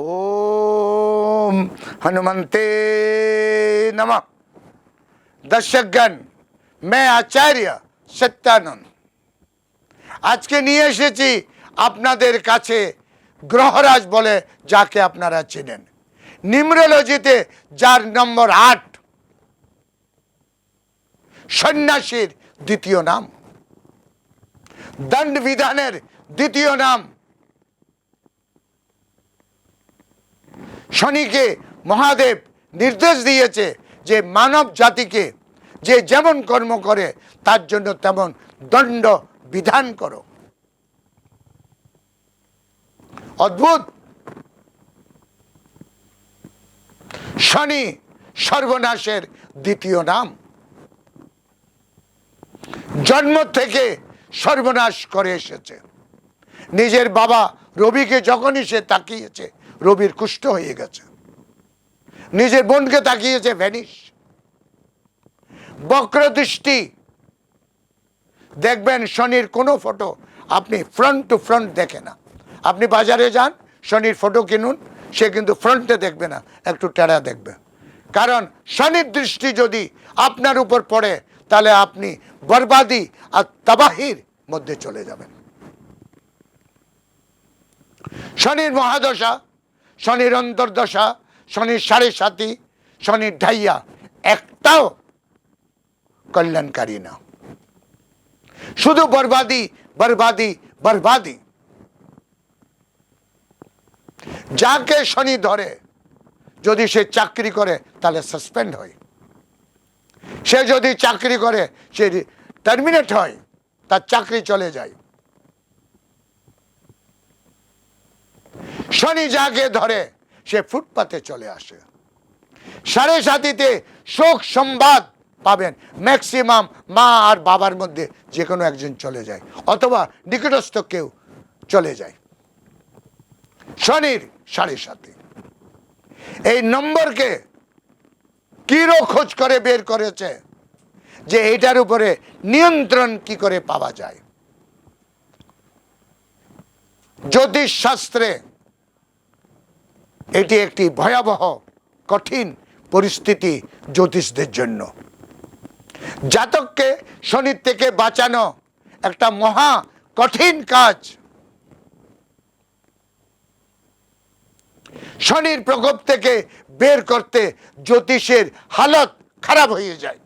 ওম হনুমন্তে নম। দর্শকগণ, মে আচার্য সত্যানন্দ। আজকে নিয়ে এসেছি আপনাদের কাছে গ্রহরাজ বলে যাকে আপনারা চেনেন। নিমরোলজিতে যার নম্বর আট, সন্ন্যাসীর দ্বিতীয় নাম। দণ্ডবিধানের দ্বিতীয় নাম শনিকে মহাদেব নির্দেশ দিয়েছে যে মানব জাতিকে যে যেমন কর্ম করে, তার জন্য তেমন দণ্ড বিধান করো। অদ্ভুত! শনি সর্বনাশের দ্বিতীয় নাম। জন্ম থেকে সর্বনাশ করে এসেছে। নিজের বাবা রবিকে যখনই সে তাকিয়েছে রবির কুষ্ঠ হয়ে গেছে। নিজের বোনকে তাকিয়েছে ভ্যানিশ। বক্রদৃষ্টি। দেখবেন শনির কোনো ফটো আপনি ফ্রন্ট টু ফ্রন্ট দেখে না। আপনি বাজারে যান, শনির ফটো কিনুন, সে কিন্তু ফ্রন্টে দেখবে না, একটু টেরা দেখবে। কারণ শনির দৃষ্টি যদি আপনার উপর পড়ে, তাহলে আপনি বরবাদি আর তাবাহির মধ্যে চলে যাবেন। শনির মহাদশা শনির অন্তর্দশা, শনির সাড়ে সাতি, শনির ঢাইয়া, একটাও কল্যাণকারী না। শুধু বরবাদি বরবাদি বরবাদি। যাকে শনি ধরে, যদি সে চাকরি করে, তাহলে সাসপেন্ড হয়। সে যদি চাকরি করে, সে টার্মিনেট হয়, তার চাকরি চলে যায়। শনি যাকে ধরে, সে ফুটপাতে চলে আসে। সাড়ে সাতিতে শোক সংবাদ পাবেন। ম্যাক্সিমাম মা আর বাবার মধ্যে যে কোনো একজন চলে যায়, অথবা নিকটস্থ কেউ চলে যায়। শনির সাড়ে সাতে। এই নম্বরকে কিরো খোঁজ করে বের করেছে যে এটার উপরে নিয়ন্ত্রণ কি করে পাওয়া যায়। জ্যোতিষ শাস্ত্রে এটি একটি ভয়াবহ, কঠিন পরিস্থিতি জ্যোতিষদের জন্য। জাতককে শনির থেকে বাঁচানো একটা মহা কঠিন কাজ। শনির প্রকোপ থেকে বের করতে জ্যোতিষের হালত খারাপ হয়ে যায়।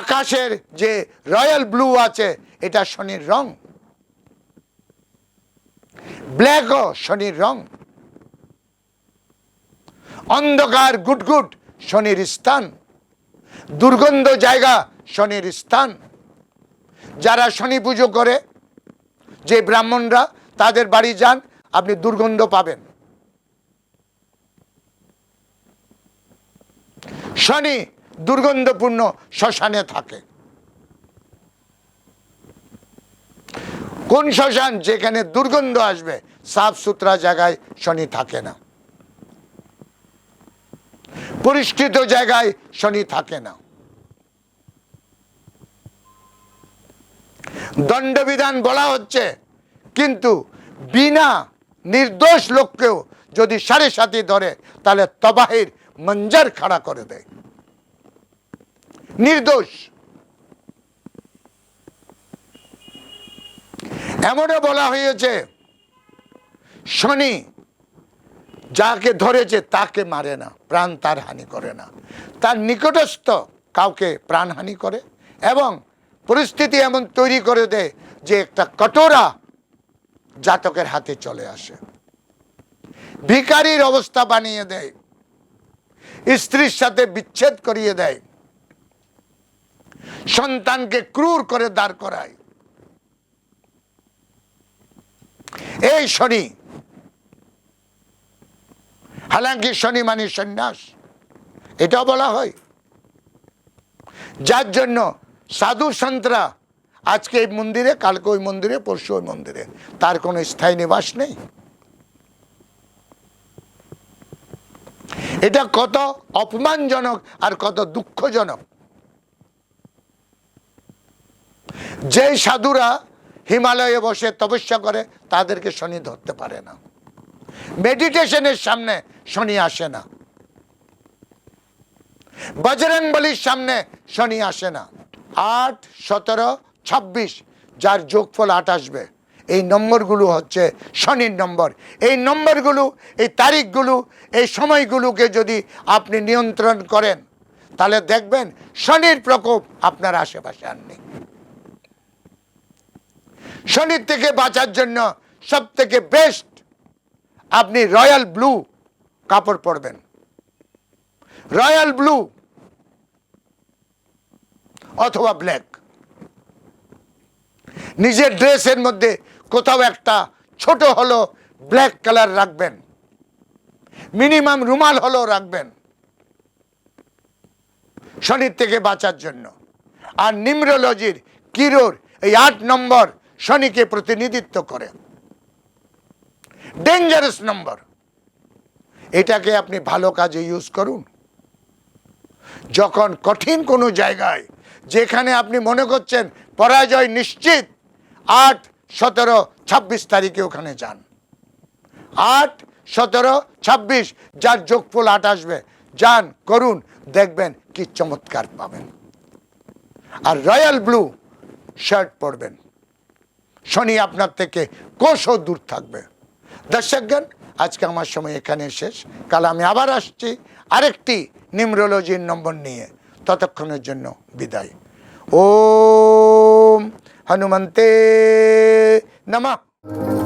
আকাশের যে রয়্যাল ব্লু আছে, এটা শনির রং। ব্ল্যাকও, শনির রং। অন্ধকার গুটগুট, শনির স্থান। দুর্গন্ধ জায়গা, শনির স্থান। যারা শনি পুজো করে, যে ব্রাহ্মণরা, তাদের বাড়ি যান, আপনি দুর্গন্ধ পাবেন। শনি দুর্গন্ধপূর্ণ শ্মশানে থাকে। কোন শ্মশান যেখানে দুর্গন্ধ আসবে, সাফ সুতরা জায়গায় শনি থাকে না। পরিষ্কৃত জায়গায় শনি থাকে না। দণ্ডবিধান বলা হচ্ছে, কিন্তু বিনা নির্দোষ লোককেও যদি সাড়ে সাথে ধরে, তাহলে তবাহির মঞ্জার খাড়া করে দেয়। নির্দোষ। এমনও বলা হয়েছে, শনি যাকে ধরেছে তাকে মারে না, প্রাণ তার হানি করে না। তার নিকটস্থ কাউকে প্রাণহানি করে এবং পরিস্থিতি এমন তৈরি করে দেয় যে একটা কটোরা জাতকের হাতে চলে আসে। ভিকারির অবস্থা বানিয়ে দেয়, স্ত্রীর সাথে বিচ্ছেদ করিয়ে দেয়, সন্তানকে ক্রূর করে দাঁড় করায়। এই শনি। হালাঙ্কি শনি মানে সন্ন্যাস। এটাও বলা হয়। যার জন্য সাধু সন্তরা আজকে এই মন্দিরে, কালকে ওই মন্দিরে, পরশু ওই মন্দিরে। তার কোনো স্থায়ী নিবাস নেই। এটা কত অপমানজনক আর কত দুঃখজনক। যে সাধুরা হিমালয়ে বসে তপস্যা করে, তাদেরকে শনি ধরতে পারে না। মেডিটেশনের সামনে শনি আসে না। বজরং বলির সামনে শনি আসে না। আট, সতেরো, ছাব্বিশ, যার যোগফল আট আসবে। এই নম্বরগুলো হচ্ছে শনির নম্বর। এই নম্বরগুলো, এই তারিখগুলো, এই সময়গুলোকে যদি আপনি নিয়ন্ত্রণ করেন, তাহলে দেখবেন শনির প্রকোপ আপনার আশেপাশে আর নেই। শনির থেকে বাঁচার জন্য সব থেকে বেস্ট আপনি রয়্যাল ব্লু কাপড় পরবেন। রয়্যাল ব্লু অথবা ব্ল্যাক নিজের ড্রেসের মধ্যে কোথাও একটা ছোট হলো ব্ল্যাক কালার রাখবেন। মিনিমাম রুমাল হলেও রাখবেন। শনির থেকে বাঁচার জন্য। আর নিমরোলজির কিরোর এই আট নম্বর শনিকে প্রতিনিধিত্ব করে। ডেঞ্জারাস নম্বর এটাকে আপনি ভালো কাজে ইউজ করুন। যখন কঠিন কোনো জায়গায় যেখানে আপনি মনে করছেন পরাজয় নিশ্চিত, আট, সতেরো, ছাব্বিশ তারিখে ওখানে যান। আট, সতেরো, ছাব্বিশ, যার যোগফল আট আসবে, যান, করুন, দেখবেন কি চমৎকার পাবেন। আর রয়্যাল ব্লু শার্ট পরবেন। শনি আপনার থেকে কোষও দূর থাকবে। দর্শকগণ, আজকে আমার সময় এখানে শেষ। কাল আমি আবার আসছি আরেকটি নিমরোলজির নম্বর নিয়ে। ততক্ষণের জন্য বিদায়। ও হনুমন্তে নমঃ।